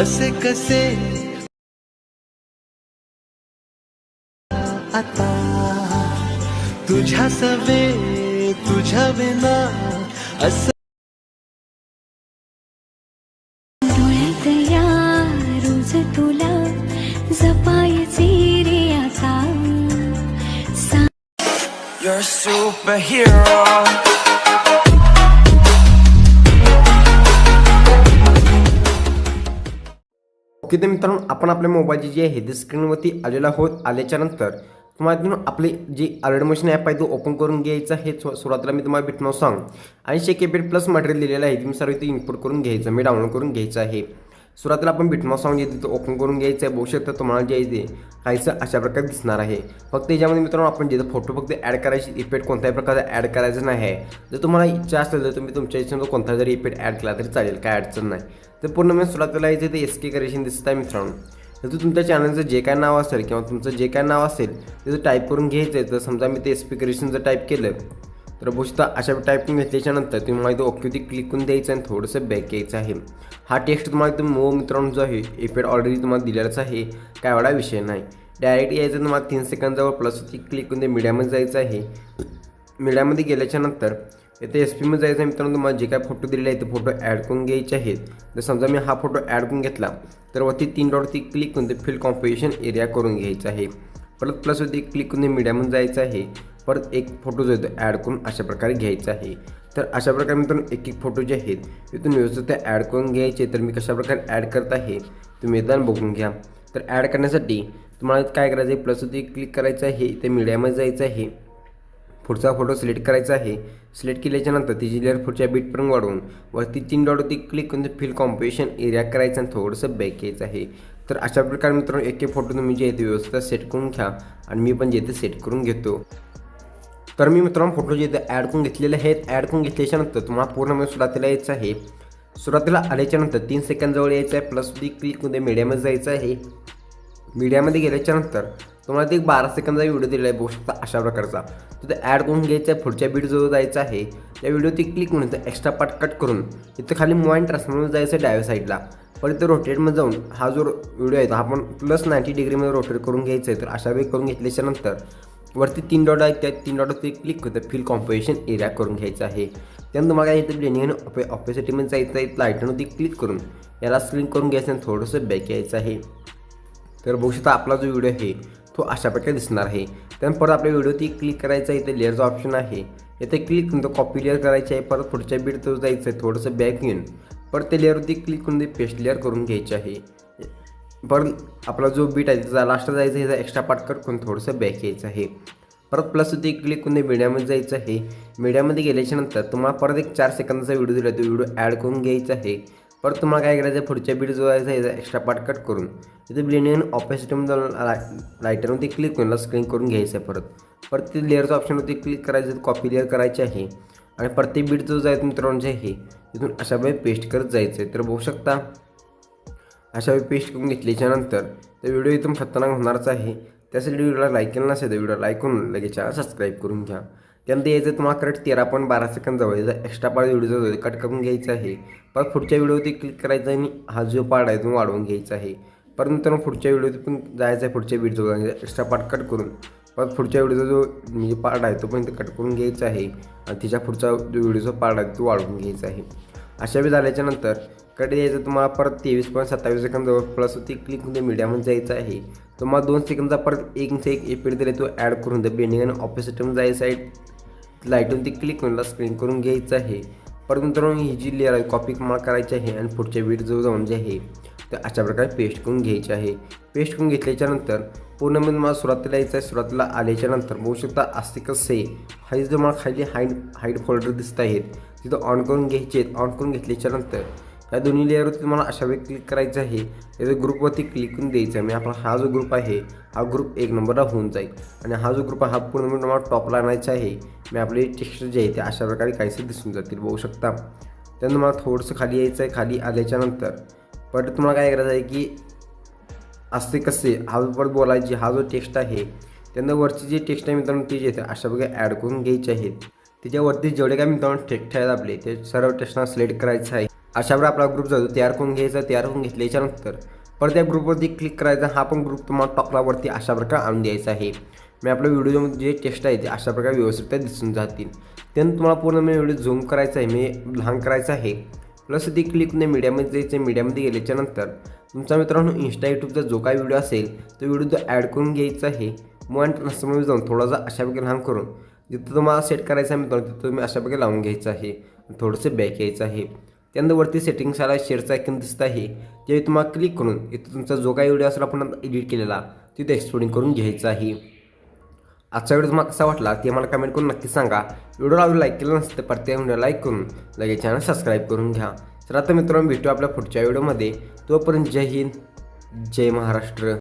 असे कसे? आता तुझ्या सवे तुझ्या विना असं या रोज तुला जपायचे रे आता. You're a superhero. ओके तर मित्रांनो आपण आपल्या मोबाईलची जी आहे ती स्क्रीनवरती आलेला होत आल्याच्यानंतर तुम्हाला आपली आपले जे अलर्ट मशीन ॲप आहे तो ओपन करून घ्यायचं हे सु- सुरुवातीला मी तुम्हाला भेटणार सांग. आणि शेकेपेड प्लस मटेरियल दिलेलं आहे तुम्ही सर्व इथे इनपुट करून घ्यायचं मी डाउनलोड करून घ्यायचं आहे. सुरुवातीला आपण बिटमॉ सॉंग जे तिथं ओपन करून घ्यायचं आहे. बघू शकता तुम्हाला जे आहे ते काहीसं अशा प्रकारे दिसणार आहे. फक्त याच्यामध्ये मित्रांनो आपण जिथं फोटो फक्त ॲड करायची इफेक्ट कोणत्याही प्रकारचा ॲड करायचा नाही आहे. जर तुम्हाला इच्छा असेल तर तुम्ही तुमच्या इच्छेनं कोणता जरी इफेक्ट ॲड केला तरी चालेल काय अडचण नाही. तर पूर्ण मी सुरुवातीला इथे ते एस के करेशन दिसत आहे मित्रांनो. तर तू तुमच्या चॅनलचं जे काय नाव असेल किंवा तुमचं जे काय नाव असेल ते टाईप करून घ्यायचं आहे तर समजा मी ते एस पी करेशन जर टाईप केलं तर बघता अशा टायपिंग घेतल्याच्यानंतर तुम्ही मला इथं ओकेवरती क्लिक करून द्यायचं आणि थोडंसं बॅक यायचं आहे. हा टेक्स्ट तुम्हाला तुम्ही मो मित्रांनो जो आहे इफेक्ट ऑलरेडी तुम्हाला दिलेलाच आहे काय एवढा विषय नाही. डायरेक्ट यायचं तुम्हाला तीन सेकंदावर प्लसवरती क्लिक करून ते मीडियामध्ये जायचं आहे. मीडियामध्ये गेल्याच्यानंतर इथे एस पीमध्ये जायचं आहे मित्रांनो तुम्हाला जे काय फोटो दिलेले आहेत ते फोटो ॲड करून घ्यायचे आहेत. जर समजा मी हा फोटो ॲड करून घेतला तर वरती तीन डॉटवरती क्लिक करून ते फिल कॉम्पोजिशन एरिया करून घ्यायचं आहे. परत प्लसवरती क्लिक करून ते मीडियामध्ये जायचं आहे. परत एक फोटो जो आहे तो ॲड करून अशा प्रकारे घ्यायचा आहे. तर अशा प्रकारे मित्रांनो एक एक फोटो जे आहेत तिथून व्यवस्थित ते ॲड करून घ्यायचे. तर मी कशा प्रकारे ॲड करत आहे तुम्ही एकदा बघून घ्या. तर ॲड करण्यासाठी तुम्हाला काय करायचं आहे प्लसवरती क्लिक करायचं आहे ते मीडियामध्ये जायचं आहे. पुढचा फोटो सिलेक्ट करायचा आहे. सिलेक्ट केल्याच्यानंतर तिची लेअर पुढच्या बीटपर्यंत वाढवून वरती तीन डॉटवरती क्लिक करून फिल कॉम्पिटिशन एरिया करायचं आणि थोडंसं बॅक यायचं आहे. तर अशा प्रकारे मित्रांनो एक एक फोटो तुम्ही जे आहे ते व्यवस्थित सेट करून घ्या. आणि मी पण जे ते सेट करून घेतो. तर मी मित्रांनो फोटो जे ॲड करून घेतलेले आहेत ॲड करून घेतल्याच्यानंतर तुम्हाला पूर्ण सुरुवातीला यायचं आहे. सुरुवातीला आल्याच्यानंतर तीन सेकंदजवळ यायचं आहे प्लस ती क्लिक करून मीडियामध्ये जायचं आहे. मीडियामध्ये गेल्याच्यानंतर तुम्हाला ते एक बारा सेकंदचा व्हिडिओ दिलेला आहे बघू शकता अशा प्रकारचा. तो ते ॲड करून घ्यायचा आहे पुढच्या बीट जो आहे. त्या व्हिडिओ क्लिक करून इथं एक्स्ट्रा पार्ट कट करून इथं खाली मूव अँड जायचं आहे डाव्या साईडला पण इथं रोटेटमध्ये जाऊन हा जो व्हिडिओ आहे तो आपण प्लस नाईन्टी डिग्रीमध्ये रोटेट करून घ्यायचा आहे. तर अशा वेळी करून घेतल्याच्यानंतर वरती तीन डॉट आहेत त्या तीन डॉटवरती क्लिक करतं फिल कॉम्पोजिशन एरिया करून घ्यायचं आहे. त्यानंतर तुम्हाला इथं ब्लेंडिंग आणि ऑपे ऑपेसिटीमध्ये जायचं आहे लाईटनवरती क्लिक करून याला स्क्रीन करून घ्यायचं आणि थोडंसं बॅक यायचं आहे. तर बघू शकता आपला जो व्हिडिओ आहे तो अशा प्रकारे दिसणार आहे. त्यानंतर परत आपल्या व्हिडिओती क्लिक करायचं आहे इथे लेअरचा ऑप्शन आहे. इथे क्लिक करून तो कॉपी लेअर करायची आहे परत पुढच्या बीट तो जायचं आहे थोडंसं बॅक येऊन. परत ते लेअरवरती क्लिक करून ते पेस्ट लेअर करून घ्यायचे आहे. पण आपला जो बीट आहे त्याचा लास्टला जायचं आहे त्याचा एक्स्ट्रा पार्ट कट करून थोडंसं बॅक यायचं आहे. परत प्लस ते क्लिक करून मीडियामध्ये जायचं आहे. मीडियामध्ये गेल्याच्यानंतर तुम्हाला परत एक चार सेकंदाचा व्हिडिओ दिला तो व्हिडिओ ॲड करून घ्यायचा आहे. परत तुम्हाला काय करायचं आहे पुढच्या बीट जो आहे याचा एक्स्ट्रा पार्ट कट करून. तिथे ब्लेंडिंग ऑपॅसिटीमध्ये जाऊन लायटरमध्ये क्लिक करून स्क्रीन करून घ्यायचं आहे परत. परत ते लेअरचं ऑप्शनवरती क्लिक करायचं कॉपी लेअर करायची आहे. आणि प्रत्येक बीट जो जायचं मित्रांचे आहे तिथून अशा वेळी पेस्ट करत जायचं आहे. तर बघू शकता अशा वेळी पेस्ट करून घेतल्याच्यानंतर तर व्हिडिओ एकदम खतरनाक होणारच आहे. त्यासाठी व्हिडिओला लाईक केला नसेल तर व्हिडिओ लाईक करून लगेच सबस्क्राईब करून घ्या. त्यानंतर यायचं तुम्हाला करेक्ट तेरा पॉईंट बारा सेकंद जवळ. याचा एक्स्ट्रा पार्ट व्हिडिओ जवळ कट करून घ्यायचा आहे. परत पुढच्या व्हिडिओवरती क्लिक करायचा आणि हा जो पार्ट आहे तो वाढवून घ्यायचा आहे. परंतु मग पुढच्या व्हिडिओत पण जायचं आहे पुढच्या व्हिडिओ एक्स्ट्रा पार्ट कट करून परत पुढच्या व्हिडिओचा जो म्हणजे पार्ट आहे तो पण कट करून घ्यायचा आहे. आणि तिच्या पुढचा जो व्हिडिओचा पार्ट आहे तो वाढवून घ्यायचा आहे. अशा वेळी झाल्याच्यानंतर कडे यायचं तुम्हाला परत तेवीस पॉईंट सत्तावीस सेकंद प्लस ती क्लिक म्हणजे मीडियामध्ये जायचं आहे. तुम्हाला दोन सेकंदचा परत एक एक एपिड दिले तो ॲड करून द्या. बेंडिंग आणि ऑपोसिटम जायचं आहे. लाईटून ती क्लिक करून स्क्रीन करून घ्यायचं आहे. परत मित्रांनो ही जी लेअर आहे कॉपी मला करायची आहे आणि पुढच्या व्हिडिओ जाऊन जे आहे ते अशा प्रकारे पेस्ट करून घ्यायचे आहे. पेस्ट करून घेतल्याच्यानंतर पूर्ण मी मला सुरुवातीला यायचं आहे. सुरुवातीला आल्याच्यानंतर बघू शकता असते कसे हा जो मला खाली हाईट हाईट फोल्डर दिसत आहेत. तिथं ऑन करून घ्यायचे आहेत. ऑन करून घेतल्याच्यानंतर या दोन्ही लेअरवरती तुम्हाला अशा वेळी क्लिक करायचं आहे. याच्या ग्रुपवरती क्लिक करून द्यायचं आहे. म्हणजे आपला हा जो ग्रुप आहे हा ग्रुप एक नंबरला होऊन जाईल. आणि हा जो ग्रुप आहे हा पूर्ण म्हणजे तुम्हाला टॉपला आणायचा आहे. मी आपले टेक्स्ट जे आहे ते अशा प्रकारे काहीसे दिसून जातील. बघू शकता. त्यानंतर मला थोडंसं खाली यायचं आहे. खाली आल्याच्यानंतर परत तुम्हाला काय करायचं आहे की असते कसे हा परत बोलायची हा जो टेक्स्ट आहे त्यांना वरची जे टेक्स्ट आहे मित्रांनो ते जे आहेत अशा प्रकारे ॲड करून घ्यायचे आहेत. त्याच्यावरती जेवढे काय मित्रांनो टेक्स्ट आहेत आपले ते सर्व टेक्स्टना सिलेक्ट करायचं आहे. अशा आपला ग्रुप जातो तयार करून घ्यायचा तयार करून घेतल्याच्यानंतर परत त्या ग्रुपवरती क्लिक करायचा हा पण ग्रुप तुम्हाला टॉपलावरती अशा प्रकारे आणून द्यायचा आहे. मी आपल्या व्हिडिओमध्ये जे टेस्ट आहे ते अशा प्रकारे व्यवस्थित दिसून जातील. त्यानंतर तुम्हाला पूर्ण मी व्हिडिओ झूम करायचा आहे मी लहान करायचं आहे. प्लस ते क्लिक नाही मीडियामध्ये जायचं मीडियामध्ये गेल्याच्यानंतर तुमचा मित्रांनो इन्स्टा यूट्यूबचा जो काही व्हिडिओ असेल तो व्हिडिओ तो ॲड करून घ्यायचा आहे. मग आणि जाऊन थोडासा अशा प्रकारे लहान करून जिथं तुम्हाला सेट करायचं आहे मित्रांनो तिथं तुम्ही अशा प्रकारे लावून घ्यायचं आहे. थोडंसं बॅक यायचं आहे. त्यानंतर वरती सेटिंग्स आला शेअरचा आयकन दिसत आहे. त्यावेळी तुम्हाला क्लिक करून इथं तुमचा जो काही व्हिडिओ असेल आपण एडिट केलेला तिथे एक्सप्लोरिंग करून घ्यायचा आहे. आजचा व्हिडिओ तुम्हाला कसा वाटला ते मला कमेंट करून नक्की सांगा. व्हिडिओला लाईक केलं नसतं तर प्रत्येक व्हिडिओ लाईक करून लगेच चॅनल सबस्क्राईब करून घ्या. तर आता मित्रांनो भेटू आपल्या पुढच्या व्हिडिओमध्ये तोपर्यंत जय हिंद जय महाराष्ट्र.